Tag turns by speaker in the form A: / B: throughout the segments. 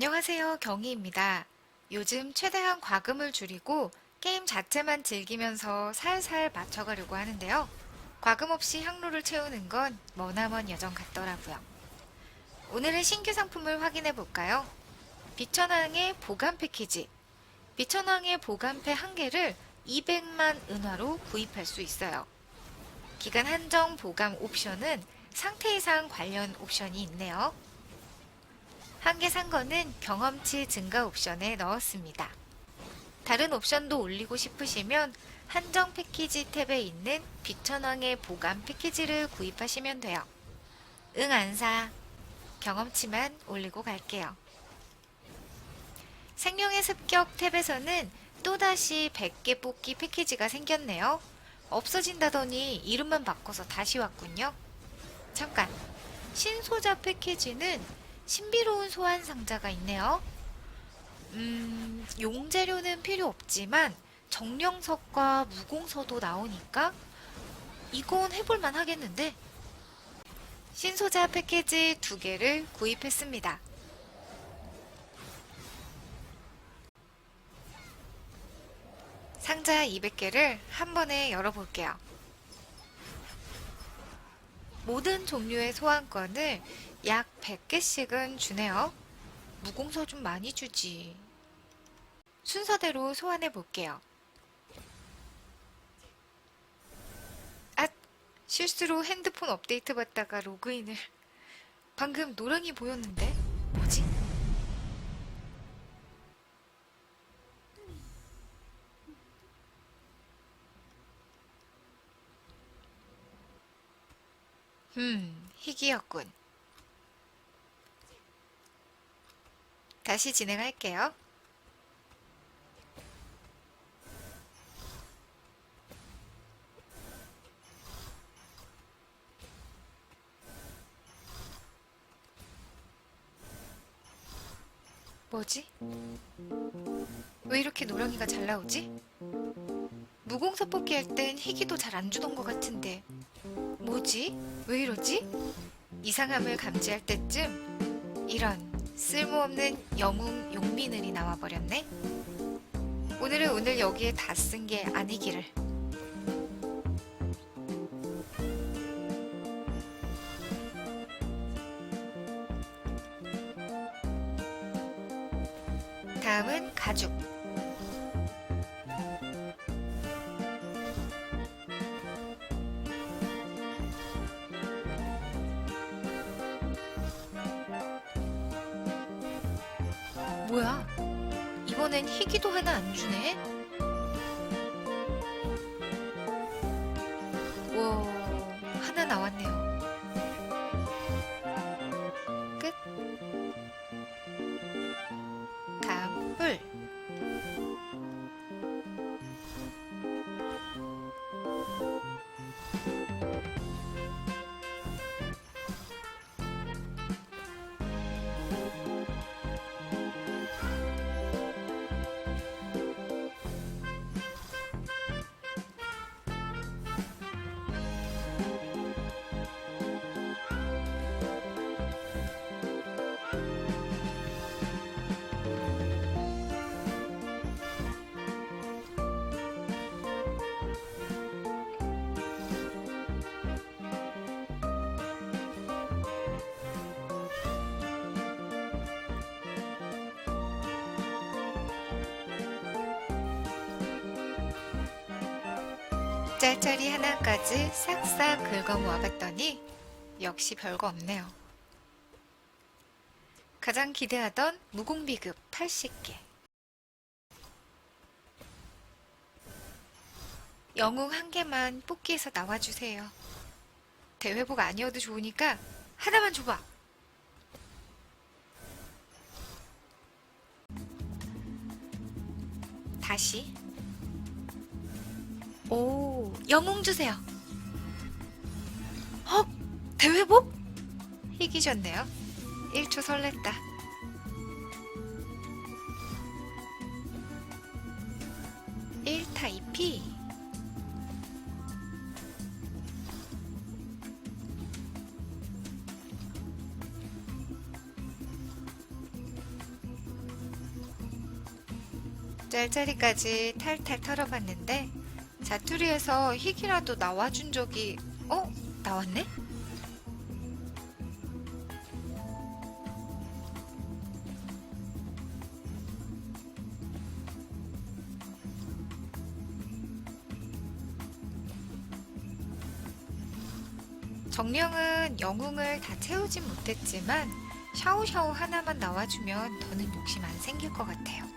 A: 안녕하세요. 경희입니다. 요즘 최대한 과금을 줄이고 게임 자체만 즐기면서 살살 맞춰가려고 하는데요. 과금 없이 향로를 채우는 건 머나먼 여정 같더라고요. 오늘의 신규 상품을 확인해 볼까요? 비천항의 보관 패키지. 비천항의 보관패 한 개를 200만 은화로 구입할 수 있어요. 기간 한정 보관 옵션은 상태 이상 관련 옵션이 있네요. 한 개 산 거는 경험치 증가 옵션에 넣었습니다. 다른 옵션도 올리고 싶으시면 한정 패키지 탭에 있는 비천왕의 보관 패키지를 구입하시면 돼요. 응, 안 사. 경험치만 올리고 갈게요. 생명의 습격 탭에서는 또다시 100개 뽑기 패키지가 생겼네요. 없어진다더니 이름만 바꿔서 다시 왔군요. 잠깐. 신소자 패키지는 신비로운 소환 상자가 있네요. 음, 용재료는 필요 없지만 정령석과 무공서도 나오니까 이건 해볼만 하겠는데? 신소자 패키지 두 개를 구입했습니다. 상자 200개를 한 번에 열어볼게요. 모든 종류의 소환권을 약 100개씩은 주네요. 무공서 좀 많이 주지. 순서대로 소환해 볼게요. 아, 실수로 핸드폰 업데이트 받다가 로그인을. 방금 노랑이 보였는데? 뭐지? 음, 희귀였군. 다시 진행할게요. 뭐지? 왜 이렇게 노랑이가 잘 나오지? 무공서 뽑기 할 땐 희귀도 잘 안 주던 것 같은데 뭐지? 왜 이러지? 이상함을 감지할 때쯤 이런 쓸모없는 영웅 용민을이 나와버렸네. 오늘은 오늘 여기에 다 쓴 게 아니기를. 다음은 가죽. 뭐야? 이번엔 희귀도 하나 안 주네? 와, 하나 나왔네요. 짤짤이 하나까지 싹싹 긁어 모아봤더니 역시 별거 없네요. 가장 기대하던 무공비급 80개. 영웅 한 개만 뽑기에서 나와주세요. 대회복 아니어도 좋으니까 하나만 줘봐. 다시. 오, 영웅 주세요. 헉, 대회복? 희귀셨네요. 1초 설렜다. 일타이피 짤짤이까지 탈탈 털어봤는데 자투리에서 희귀라도 나와준 적이 어? 나왔네? 정령은 영웅을 다 채우진 못했지만 샤오샤오 하나만 나와주면 더는 욕심 안 생길 것 같아요.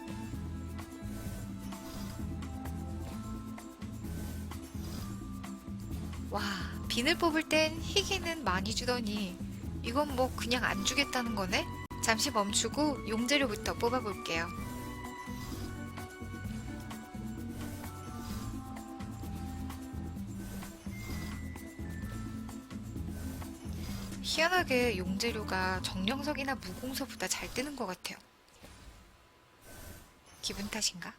A: 와, 비늘 뽑을 땐 희귀는 많이 주더니 이건 뭐 그냥 안 주겠다는 거네? 잠시 멈추고 용재료부터 뽑아볼게요. 희한하게 용재료가 정령석이나 무공서보다 잘 뜨는 것 같아요. 기분 탓인가?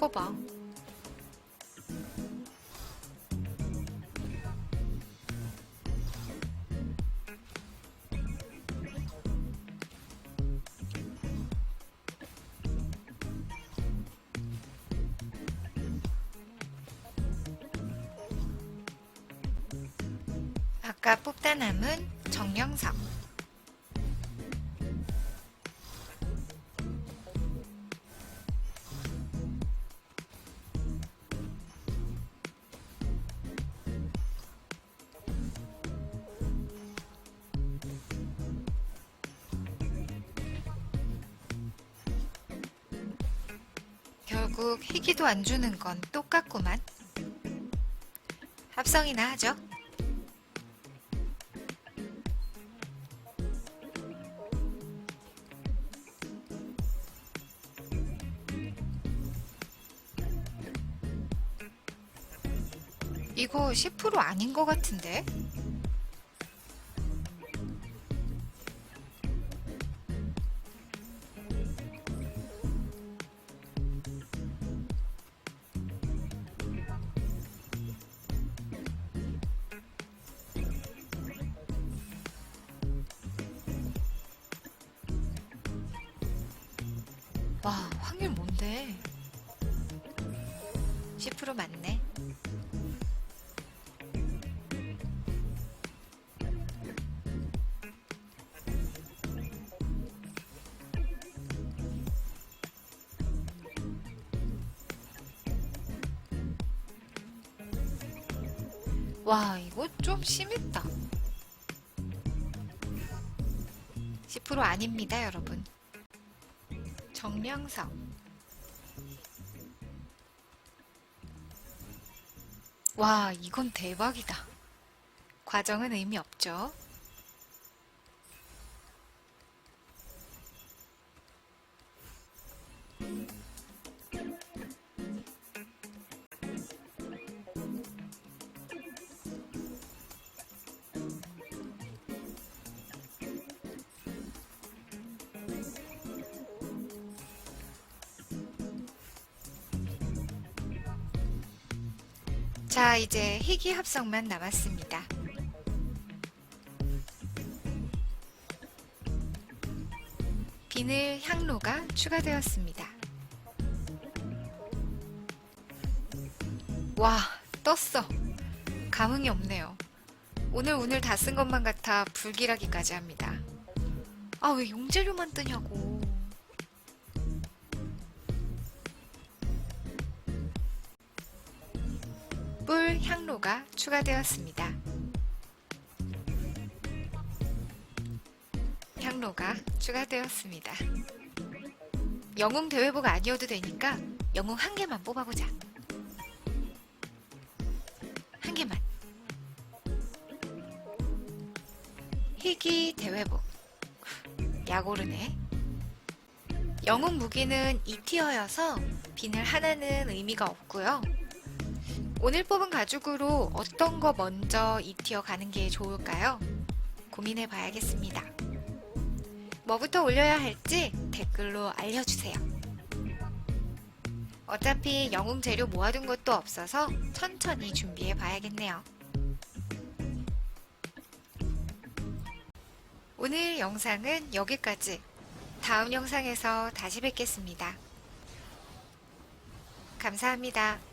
A: 이거 봐. 아까 뽑다 남은 정령석. 결국 희귀도 안 주는 건 똑같구만. 합성이나 하죠. 이거 10% 아닌 것 같은데? 와, 확률 뭔데? 10% 맞네. 와, 이거 좀 심했다. 10% 아닙니다, 여러분. 정량석. 와, 이건 대박이다. 과정은 의미 없죠. 자, 이제 희귀 합성만 남았습니다. 비늘 향로가 추가되었습니다. 와, 떴어. 감흥이 없네요. 오늘 오늘 다 쓴 것만 같아 불길하기까지 합니다. 아, 왜 용재료만 뜨냐고. 뿔 향로가 추가되었습니다. 향로가 추가되었습니다. 영웅 대회복 아니어도 되니까 영웅 한 개만 뽑아보자. 한 개만. 희귀 대회복. 약오르네. 영웅 무기는 2티어여서 비늘 하나는 의미가 없고요. 오늘 뽑은 가죽으로 어떤 거 먼저 2티어 가는 게 좋을까요? 고민해 봐야겠습니다. 뭐부터 올려야 할지 댓글로 알려주세요. 어차피 영웅 재료 모아둔 것도 없어서 천천히 준비해 봐야겠네요. 오늘 영상은 여기까지. 다음 영상에서 다시 뵙겠습니다. 감사합니다.